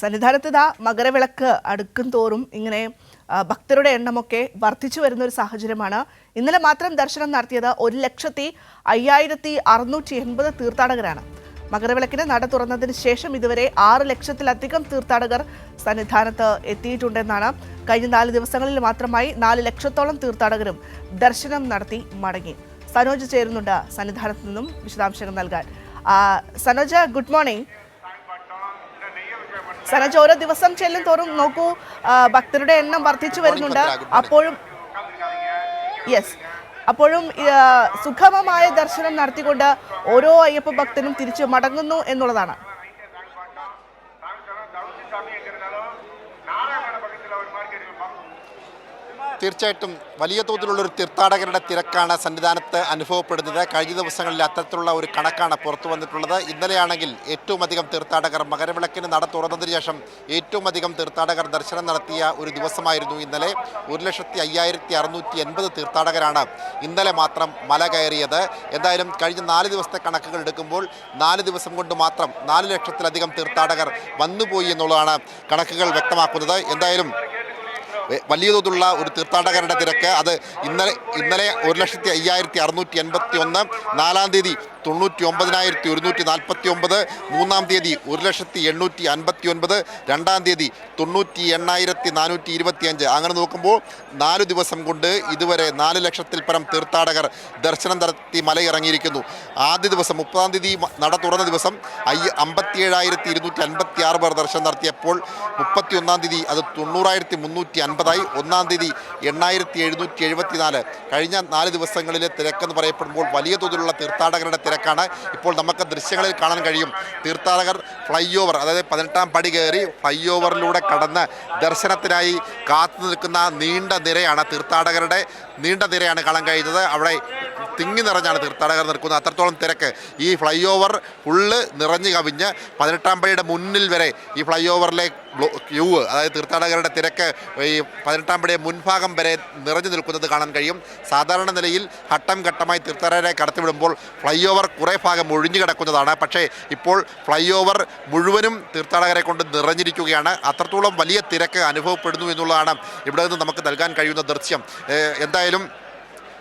സന്നിധാനത്ത് ഇതാ മകരവിളക്ക് അടുക്കും തോറും ഇങ്ങനെ ഭക്തരുടെ എണ്ണമൊക്കെ വർദ്ധിച്ചു വരുന്ന ഒരു സാഹചര്യമാണ്. ഇന്നലെ മാത്രം ദർശനം നടത്തിയത് ഒരു ലക്ഷത്തി അയ്യായിരത്തി അറുന്നൂറ്റി എൺപത് തീർത്ഥാടകരാണ്. മകരവിളക്കിന് നട തുറന്നതിന് ശേഷം ഇതുവരെ ആറ് ലക്ഷത്തിലധികം തീർത്ഥാടകർ സന്നിധാനത്ത് എത്തിയിട്ടുണ്ടെന്നാണ്. കഴിഞ്ഞ നാല് ദിവസങ്ങളിൽ മാത്രമായി നാല് ലക്ഷത്തോളം തീർത്ഥാടകരും ദർശനം നടത്തി മടങ്ങി. സനോജ് ചേരുന്നുണ്ട് സന്നിധാനത്ത് നിന്നും വിശദാംശങ്ങൾ നൽകാൻ. സനോജ ഗുഡ് മോർണിംഗ്. സനജ ഓരോ ദിവസം ചെല്ലും തോറും നോക്കൂ ഭക്തരുടെ എണ്ണം വർദ്ധിച്ചു വരുന്നുണ്ട്. അപ്പോഴും യെസ്. അപ്പോഴും സുഖമമായ സുഗമമായ ദർശനം നടത്തിക്കൊണ്ട് ഓരോ അയ്യപ്പ ഭക്തനും തിരിച്ചു മടങ്ങുന്നു എന്നുള്ളതാണ്. തീർച്ചയായിട്ടും വലിയ തോതിലുള്ള ഒരു തീർത്ഥാടകരുടെ തിരക്കാണ് സന്നിധാനത്ത് അനുഭവപ്പെടുന്നത്. കഴിഞ്ഞ ദിവസങ്ങളിൽ അത്തരത്തിലുള്ള ഒരു കണക്കാണ് പുറത്തു വന്നിട്ടുള്ളത്. ഇന്നലെയാണെങ്കിൽ ഏറ്റവും അധികം തീർത്ഥാടകർ മകരവിളക്കിന് നട തുറന്നതിന് ശേഷം ഏറ്റവും അധികം തീർത്ഥാടകർ ദർശനം നടത്തിയ ഒരു ദിവസമായിരുന്നു ഇന്നലെ. ഒരു ലക്ഷത്തി അയ്യായിരത്തി അറുന്നൂറ്റി എൺപത് തീർത്ഥാടകരാണ് ഇന്നലെ മാത്രം മല കയറിയത്. എന്തായാലും കഴിഞ്ഞ നാല് ദിവസത്തെ കണക്കുകൾ എടുക്കുമ്പോൾ നാല് ദിവസം കൊണ്ട് മാത്രം നാല് ലക്ഷത്തിലധികം തീർത്ഥാടകർ വന്നുപോയി എന്നുള്ളതാണ് കണക്കുകൾ വ്യക്തമാക്കുന്നത്. എന്തായാലും വലിയ തോതിലുള്ള ഒരു തീർത്ഥാടകരുടെ തിരക്ക്. അത് ഇന്നലെ ഇന്നലെ ഒരു ലക്ഷത്തി അയ്യായിരത്തി അറുന്നൂറ്റി എൺപത്തി ഒന്ന് നാലാം തീയതി തൊണ്ണൂറ്റി ഒമ്പതിനായിരത്തി ഒരുന്നൂറ്റി നാൽപ്പത്തി ഒമ്പത് മൂന്നാം തീയതി ഒരു ലക്ഷത്തി എണ്ണൂറ്റി അൻപത്തി ഒൻപത് രണ്ടാം തീയതി തൊണ്ണൂറ്റി എണ്ണായിരത്തി നാനൂറ്റി ഇരുപത്തി അഞ്ച് അങ്ങനെ നോക്കുമ്പോൾ നാല് ദിവസം കൊണ്ട് ഇതുവരെ നാല് ലക്ഷത്തിൽ പരം തീർത്ഥാടകർ ദർശനം നടത്തി മലയിറങ്ങിയിരിക്കുന്നു. ആദ്യ ദിവസം മുപ്പതാം തീയതി നട തുറന്ന ദിവസം അയ്യ അമ്പത്തി ഏഴായിരത്തി ഇരുന്നൂറ്റി അൻപത്തി ആറ് പേർ ദർശനം നടത്തിയപ്പോൾ മുപ്പത്തി ഒന്നാം തീയതി അത് തൊണ്ണൂറായിരത്തി മുന്നൂറ്റി അൻപതായി. ഒന്നാം തീയതി എണ്ണായിരത്തി എഴുന്നൂറ്റി എഴുപത്തിനാല്. കഴിഞ്ഞ നാല് ദിവസങ്ങളിലെ തിരക്കെന്ന് പറയപ്പെടുമ്പോൾ വലിയ തോതിലുള്ള തീർത്ഥാടകരുടെ തിരക്കാണ്. ഇപ്പോൾ നമുക്ക് ദൃശ്യങ്ങളിൽ കാണാൻ കഴിയും. തീർത്ഥാടകർ ഫ്ലൈ ഓവർ അതായത് പതിനെട്ടാം പടി കയറി ഫ്ലൈ ഓവറിലൂടെ കടന്ന് ദർശനത്തിനായി കാത്തു നിൽക്കുന്ന നീണ്ട നിരയാണ് തീർത്ഥാടകരുടെ നീണ്ട നിരയാണ് കാണാൻ കഴിയുന്നത്. അവിടെ തിങ്ങി നിറഞ്ഞാണ് തീർത്ഥാടകർ നിൽക്കുന്നത്. അത്രത്തോളം തിരക്ക്. ഈ ഫ്ലൈ ഓവർ ഫുള്ള് നിറഞ്ഞു കവിഞ്ഞ് പതിനെട്ടാം പടിയുടെ മുന്നിൽ വരെ ഈ ഫ്ലൈ ഓവറിലെ ക്യൂ അതായത് തീർത്ഥാടകരുടെ തിരക്ക് ഈ പതിനെട്ടാം പടിയുടെ മുൻഭാഗം വരെ നിറഞ്ഞു നിൽക്കുന്നത് കാണാൻ കഴിയും. സാധാരണ നിലയിൽ ഘട്ടം ഘട്ടമായി തീർത്ഥാടകരെ കടത്തിവിടുമ്പോൾ ഫ്ലൈ ഓവർ കുറേ ഭാഗം ഒഴിഞ്ഞു കിടക്കുന്നതാണ്. പക്ഷേ ഇപ്പോൾ ഫ്ലൈ ഓവർ മുഴുവനും തീർത്ഥാടകരെ കൊണ്ട് നിറഞ്ഞിരിക്കുകയാണ്. അത്രത്തോളം വലിയ തിരക്ക് അനുഭവപ്പെടുന്നു എന്നുള്ളതാണ് ഇവിടെ നിന്ന് നമുക്ക് നൽകാൻ കഴിയുന്ന ദൃശ്യം. എന്തായാലും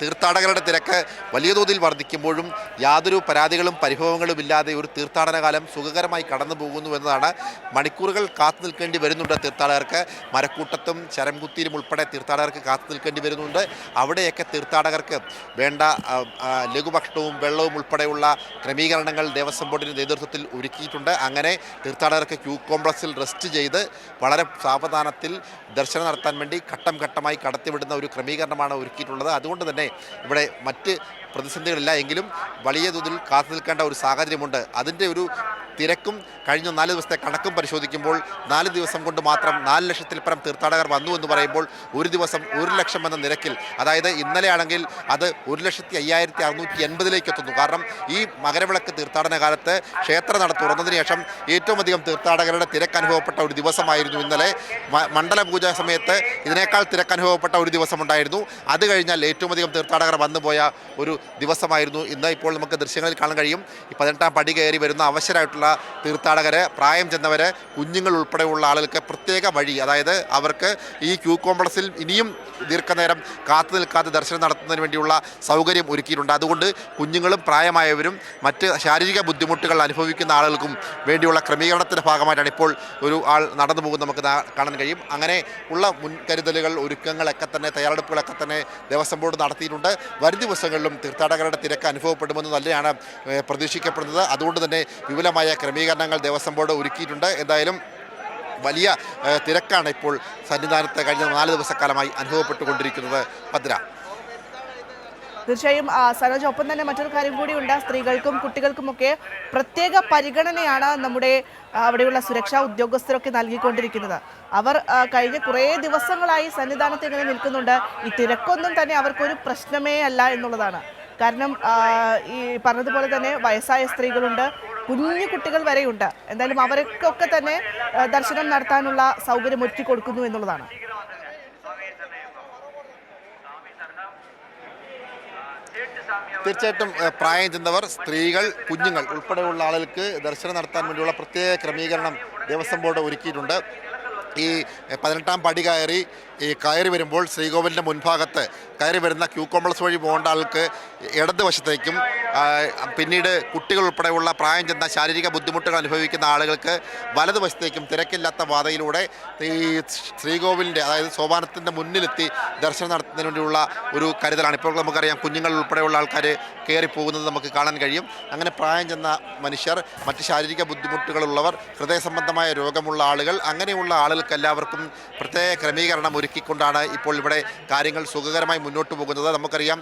തീർത്ഥാടകരുടെ തിരക്ക് വലിയ തോതിൽ വർദ്ധിക്കുമ്പോഴും യാതൊരു പരാതികളും പരിഭവങ്ങളും ഇല്ലാതെ ഒരു തീർത്ഥാടന കാലം സുഖകരമായി കടന്നു പോകുന്നു എന്നതാണ് മണിക്കൂറുകൾ കാത്തു നിൽക്കേണ്ടി വരുന്നുണ്ട് തീർത്ഥാടകർക്ക്. മരക്കൂട്ടത്തും ചരംകുത്തിയിലും ഉൾപ്പെടെ തീർത്ഥാടകർക്ക് കാത്തു നിൽക്കേണ്ടി വരുന്നുണ്ട്. അവിടെയൊക്കെ തീർത്ഥാടകർക്ക് വേണ്ട ലഘുഭക്ഷണവും വെള്ളവും ഉൾപ്പെടെയുള്ള ക്രമീകരണങ്ങൾ ദേവസ്വം ബോർഡിന്റെ നേതൃത്വത്തിൽ ഒരുക്കിയിട്ടുണ്ട്. അങ്ങനെ തീർത്ഥാടകർക്ക് ക്യൂ കോംപ്ലക്സിൽ റെസ്റ്റ് ചെയ്ത് വളരെ സാവധാനത്തിൽ ദർശനം നടത്താൻ വേണ്ടി ഘട്ടം ഘട്ടമായി കടത്തിവിടുന്ന ഒരു ക്രമീകരണമാണ് ഒരുക്കിയിട്ടുള്ളത്. അതുകൊണ്ട് തന്നെ ഇവിടെ മറ്റ് പ്രതിസന്ധികളില്ല എങ്കിലും വലിയ തോതിൽ കാത്തു നിൽക്കേണ്ട ഒരു സാഹചര്യമുണ്ട്. അതിന്റെ ഒരു തിരക്കും കഴിഞ്ഞ നാല് ദിവസത്തെ കണക്കും പരിശോധിക്കുമ്പോൾ നാല് ദിവസം കൊണ്ട് മാത്രം നാല് ലക്ഷത്തിൽ പരം തീർത്ഥാടകർ വന്നു എന്ന് പറയുമ്പോൾ ഒരു ദിവസം ഒരു ലക്ഷം എന്ന നിരക്കിൽ അതായത് ഇന്നലെയാണെങ്കിൽ അത് ഒരു ലക്ഷത്തി അയ്യായിരത്തി അറുന്നൂറ്റി എൺപതിലേക്ക് എത്തുന്നു. കാരണം ഈ മകരവിളക്ക് തീർത്ഥാടന കാലത്ത് ക്ഷേത്ര നട തുറന്നതിന് ശേഷം ഏറ്റവും അധികം തീർത്ഥാടകരുടെ തിരക്ക് അനുഭവപ്പെട്ട ഒരു ദിവസമായിരുന്നു ഇന്നലെ. മണ്ഡല പൂജ സമയത്ത് ഇതിനേക്കാൾ തിരക്ക് അനുഭവപ്പെട്ട ഒരു ദിവസമുണ്ടായിരുന്നു. അത് കഴിഞ്ഞാൽ ഏറ്റവും അധികം തീർത്ഥാടകർ വന്നുപോയ ഒരു ദിവസമായിരുന്നു. ഇന്ന് ഇപ്പോൾ നമുക്ക് ദൃശ്യങ്ങളിൽ കാണാൻ കഴിയും. ഈ പതിനെട്ടാം പടി കയറി വരുന്ന അവശരായിട്ടുള്ള തീർത്ഥാടകർ പ്രായം ചെന്നവർ കുഞ്ഞുങ്ങൾ ഉൾപ്പെടെയുള്ള ആളുകൾക്ക് പ്രത്യേക വഴി അതായത് അവർക്ക് ഈ ക്യൂ കോംപ്ലക്സിൽ ഇനിയും ദീർഘനേരം കാത്തു നിൽക്കാതെ ദർശനം നടത്തുന്നതിന് വേണ്ടിയുള്ള സൗകര്യം ഒരുക്കിയിട്ടുണ്ട്. അതുകൊണ്ട് കുഞ്ഞുങ്ങളും പ്രായമായവരും മറ്റ് ശാരീരിക ബുദ്ധിമുട്ടുകൾ അനുഭവിക്കുന്ന ആളുകൾക്കും വേണ്ടിയുള്ള ക്രമീകരണത്തിന്റെ ഭാഗമായിട്ടാണ് ഇപ്പോൾ ഒരു ആൾ നടന്നു പോകുന്നത് നമുക്ക് കാണാൻ കഴിയും. അങ്ങനെ ഉള്ള മുൻകരുതലുകൾ ഒരുക്കങ്ങളൊക്കെ തന്നെ തയ്യാറെടുപ്പുകളൊക്കെ തന്നെ ദേവസ്വം ബോർഡ് നടത്തിയിട്ടുണ്ട്. വരും ദിവസങ്ങളിലും തീർത്ഥാടകരുടെ തിരക്ക് അനുഭവപ്പെടുമെന്ന് തന്നെയാണ് പ്രതീക്ഷിക്കപ്പെടുന്നത്. അതുകൊണ്ട് തന്നെ വിപുലമായ ക്രമീകരണങ്ങൾ ദേവസ്വം ബോർഡ് ഒരുക്കിയിട്ടുണ്ട്. എന്തായാലും വലിയ തിരക്കാണ് ഇപ്പോൾ സന്നിധാനത്ത് കഴിഞ്ഞ നാല് ദിവസക്കാലമായി അനുഭവപ്പെട്ടുകൊണ്ടിരിക്കുന്നത് ഭദ്ര. തീർച്ചയായും സരോജ ഒപ്പം തന്നെ മറ്റൊരു കാര്യം ഉണ്ട് സ്ത്രീകൾക്കും കുട്ടികൾക്കുമൊക്കെ പ്രത്യേക പരിഗണനയാണ് നമ്മുടെ അവിടെയുള്ള സുരക്ഷാ ഉദ്യോഗസ്ഥരൊക്കെ നൽകിക്കൊണ്ടിരിക്കുന്നത്. അവർ കഴിഞ്ഞ കുറേ ദിവസങ്ങളായി സന്നിധാനത്ത് ഇങ്ങനെ നിൽക്കുന്നുണ്ട്. ഈ തിരക്കൊന്നും തന്നെ അവർക്കൊരു പ്രശ്നമേ അല്ല എന്നുള്ളതാണ്. കാരണം ഈ പറഞ്ഞതുപോലെ തന്നെ വയസ്സായ സ്ത്രീകളുണ്ട്. കുഞ്ഞു കുട്ടികൾ വരെയുണ്ട്. എന്തായാലും അവർക്കൊക്കെ തന്നെ ദർശനം നടത്താനുള്ള സൗകര്യം ഒരുക്കി കൊടുക്കുന്നു എന്നുള്ളതാണ്. തീർച്ചയായിട്ടും പ്രായം ചെന്നവർ സ്ത്രീകൾ കുഞ്ഞുങ്ങൾ ഉൾപ്പെടെയുള്ള ആളുകൾക്ക് ദർശനം നടത്താൻ വേണ്ടിയുള്ള പ്രത്യേക ക്രമീകരണം ദേവസ്വം ബോർഡ് ഒരുക്കിയിട്ടുണ്ട്. ഈ പതിനെട്ടാം പടി കയറി ഈ കയറി വരുമ്പോൾ ശ്രീകോവിലിന്റെ മുൻഭാഗത്ത് കയറി വരുന്ന ക്യൂ കോംപ്ലക്സ് വഴി പോകേണ്ട ആൾക്ക് ഇടത് വശത്തേക്കും പിന്നീട് കുട്ടികൾ ഉൾപ്പെടെയുള്ള പ്രായം ചെന്ന ശാരീരിക ബുദ്ധിമുട്ടുകൾ അനുഭവിക്കുന്ന ആളുകൾക്ക് വലതുവശത്തേക്കും തിരക്കില്ലാത്ത പാതയിലൂടെ ഈ ശ്രീകോവിലിന്റെ അതായത് സോപാനത്തിന്റെ മുന്നിലെത്തി ദർശനം നടത്തുന്നതിന് വേണ്ടിയുള്ള ഒരു കരുതലാണ്. ഇപ്പോൾ നമുക്കറിയാം കുഞ്ഞുങ്ങൾ ഉൾപ്പെടെയുള്ള ആൾക്കാർ കയറി പോകുന്നത് നമുക്ക് കാണാൻ കഴിയും. അങ്ങനെ പ്രായം ചെന്ന മനുഷ്യർ മറ്റ് ശാരീരിക ബുദ്ധിമുട്ടുകളുള്ളവർ ഹൃദയ സംബന്ധമായ രോഗമുള്ള ആളുകൾ അങ്ങനെയുള്ള ആളുകൾക്ക് എല്ലാവർക്കും പ്രത്യേക ക്രമീകരണം ഒരുക്കിക്കൊണ്ടാണ് ഇപ്പോൾ ഇവിടെ കാര്യങ്ങൾ സുഖകരമായി മുന്നോട്ട് പോകുന്നത്. നമുക്കറിയാം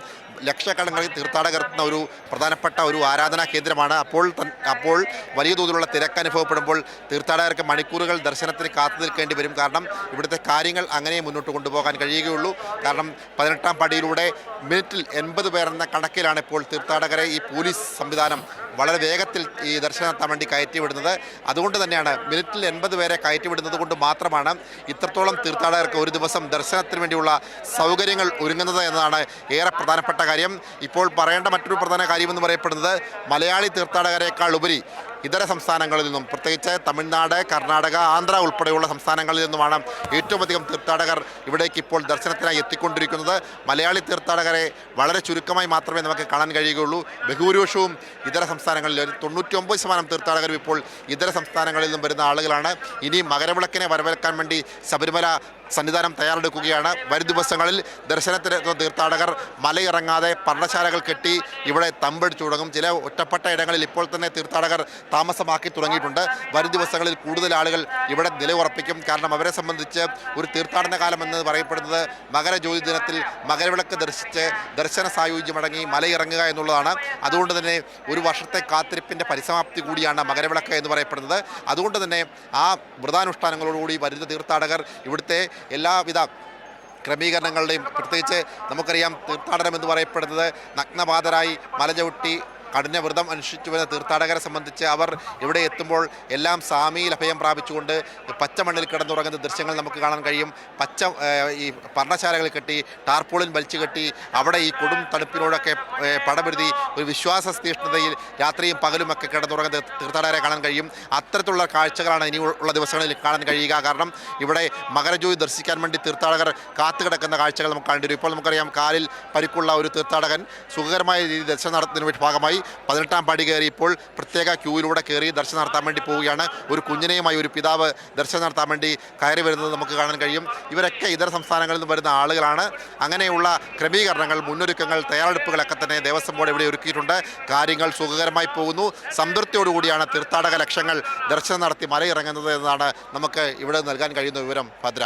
ലക്ഷക്കണക്കിന് തീർത്ഥാടകർ എത്തുന്ന ഒരു പ്രധാനപ്പെട്ട ഒരു ആരാധനാ കേന്ദ്രമാണ്. അപ്പോൾ അപ്പോൾ വലിയ തോതിലുള്ള തിരക്ക് അനുഭവപ്പെടുമ്പോൾ തീർത്ഥാടകർക്ക് മണിക്കൂറുകൾ ദർശനത്തിന് കാത്തു നിൽക്കേണ്ടി വരും. കാരണം ഇവിടുത്തെ കാര്യങ്ങൾ അങ്ങനെ മുന്നോട്ട് കൊണ്ടുപോകാൻ കഴിയുകയുള്ളൂ. കാരണം പതിനെട്ടാം പടിയിലൂടെ മിനിറ്റിൽ എൺപത് പേർ എന്ന കണക്കിലാണ് ഇപ്പോൾ തീർത്ഥാടകരെ ഈ പോലീസ് സംവിധാനം വളരെ വേഗത്തിൽ ഈ ദർശനം നടത്താൻ വേണ്ടി കയറ്റിവിടുന്നത്. അതുകൊണ്ട് തന്നെയാണ് മിനിറ്റിൽ എൺപത് പേരെ കയറ്റിവിടുന്നത് കൊണ്ട് മാത്രമാണ് ഇത്രത്തോളം തീർത്ഥാടകർക്ക് ഒരു ദിവസം ദർശനത്തിന് വേണ്ടിയുള്ള സൗകര്യങ്ങൾ ഒരുങ്ങുന്നത് എന്നതാണ് ഏറെ പ്രധാനപ്പെട്ട കാര്യം. ഇപ്പോൾ പറയേണ്ട മറ്റൊരു പ്രധാന കാര്യമെന്ന് പറയപ്പെടുന്നത് മലയാളി തീർത്ഥാടകരെക്കാൾ ഉപരി ഇതര സംസ്ഥാനങ്ങളിൽ നിന്നും പ്രത്യേകിച്ച് തമിഴ്നാട് കർണാടക ആന്ധ്ര ഉൾപ്പെടെയുള്ള സംസ്ഥാനങ്ങളിൽ നിന്നുമാണ് ഏറ്റവും അധികം തീർത്ഥാടകർ ഇവിടേക്ക് ഇപ്പോൾ ദർശനത്തിനായി എത്തിക്കൊണ്ടിരിക്കുന്നത്. മലയാളി തീർത്ഥാടകരെ വളരെ ചുരുക്കമായി മാത്രമേ നമുക്ക് കാണാൻ കഴിയുകയുള്ളൂ. ബഹുഭൂരിപക്ഷവും ഇതര സംസ്ഥാനങ്ങളിൽ തൊണ്ണൂറ്റി ശതമാനം തീർത്ഥാടകരും ഇപ്പോൾ ഇതര സംസ്ഥാനങ്ങളിൽ നിന്നും വരുന്ന ആളുകളാണ്. ഇനി മകരവിളക്കിനെ വരവേൽക്കാൻ വേണ്ടി ശബരിമല സന്നിധാനം തയ്യാറെടുക്കുകയാണ്. വരും ദിവസങ്ങളിൽ ദർശനത്തിന് എത്തുന്ന തീർത്ഥാടകർ മലയിറങ്ങാതെ പർണശാലകൾ കെട്ടി ഇവിടെ തമ്പടിച്ചു തുടങ്ങും. ചില ഒറ്റപ്പെട്ട ഇടങ്ങളിൽ ഇപ്പോൾ തന്നെ തീർത്ഥാടകർ താമസമാക്കി തുടങ്ങിയിട്ടുണ്ട്. വരും ദിവസങ്ങളിൽ കൂടുതൽ ആളുകൾ ഇവിടെ നിലയുറപ്പിക്കും. കാരണം അവരെ സംബന്ധിച്ച് ഒരു തീർത്ഥാടന കാലം എന്ന് പറയപ്പെടുന്നത് മകരജ്യോതി ദിനത്തിൽ മകരവിളക്ക് ദർശിച്ച് ദർശന സായുജ്യമടങ്ങി മലയിറങ്ങുക എന്നുള്ളതാണ്. അതുകൊണ്ട് തന്നെ ഒരു വർഷത്തെ കാത്തിരിപ്പിന്റെ പരിസമാപ്തി കൂടിയാണ് മകരവിളക്ക് എന്ന് പറയപ്പെടുന്നത്. അതുകൊണ്ട് തന്നെ ആ വ്രതാനുഷ്ഠാനങ്ങളോടുകൂടി വരുന്ന തീർത്ഥാടകർ ഇവിടുത്തെ എല്ലാവിധ ക്രമീകരണങ്ങളുടെയും പ്രത്യേകിച്ച് നമുക്കറിയാം തീർത്ഥാടനം എന്ന് പറയപ്പെടുന്നത് നഗ്നപാതരായി മലചവിട്ടി കഠിന വ്രതം അനുഷ്ഠിച്ചു വരുന്ന തീർത്ഥാടകരെ സംബന്ധിച്ച് അവർ ഇവിടെ എത്തുമ്പോൾ എല്ലാം സാമിയിൽ അഭയം പ്രാപിച്ചുകൊണ്ട് പച്ചമണ്ണിൽ കിടന്നുറങ്ങുന്ന ദൃശ്യങ്ങൾ നമുക്ക് കാണാൻ കഴിയും. പച്ച ഈ പർണശാലകൾ കെട്ടി ടാർപോളിൻ വലിച്ചു കെട്ടി അവിടെ ഈ കൊടും തണുപ്പിനോടൊക്കെ പടപെരുതി ഒരു വിശ്വാസ തീഷ്ണതയിൽ രാത്രിയും പകലുമൊക്കെ കിടന്നുറങ്ങുന്ന തീർത്ഥാടകരെ കാണാൻ കഴിയും. അത്തരത്തിലുള്ള കാഴ്ചകളാണ് ഇനി ഉള്ള ദിവസങ്ങളിൽ കാണാൻ കഴിയുക. കാരണം ഇവിടെ മകരജ്യോതി ദർശിക്കാൻ വേണ്ടി തീർത്ഥാടകർ കാത്തുകിടക്കുന്ന കാഴ്ചകൾ നമുക്ക് കണ്ടിരും ഇപ്പോൾ നമുക്കറിയാം കാലിൽ പരിക്കുള്ള ഒരു തീർത്ഥാടകൻ സുഖകരമായ രീതിയിൽ ദർശനം നടത്തുന്നതിന് ഭാഗമായി പതിനെട്ടാം പടി കയറി ഇപ്പോൾ പ്രത്യേക ക്യൂവിലൂടെ കയറി ദർശനം നടത്താൻ വേണ്ടി പോവുകയാണ്. ഒരു കുഞ്ഞിനെയുമായി ഒരു പിതാവ് ദർശനം നടത്താൻ വേണ്ടി കയറി വരുന്നത് നമുക്ക് കാണാൻ കഴിയും. ഇവരൊക്കെ ഇതര സംസ്ഥാനങ്ങളിൽ നിന്ന് വരുന്ന ആളുകളാണ്. അങ്ങനെയുള്ള ക്രമീകരണങ്ങൾ മുന്നൊരുക്കങ്ങൾ തയ്യാറെടുപ്പുകളൊക്കെ തന്നെ ദേവസ്വം ബോർഡ് ഇവിടെ ഒരുക്കിയിട്ടുണ്ട്. കാര്യങ്ങൾ സുഖകരമായി പോകുന്നു. സംതൃപ്തിയോടുകൂടിയാണ് തീർത്ഥാടക ലക്ഷങ്ങൾ ദർശനം നടത്തി മലയിറങ്ങുന്നത് എന്നാണ് നമുക്ക് ഇവിടെ നൽകാൻ കഴിയുന്ന വിവരം ഭദ്ര.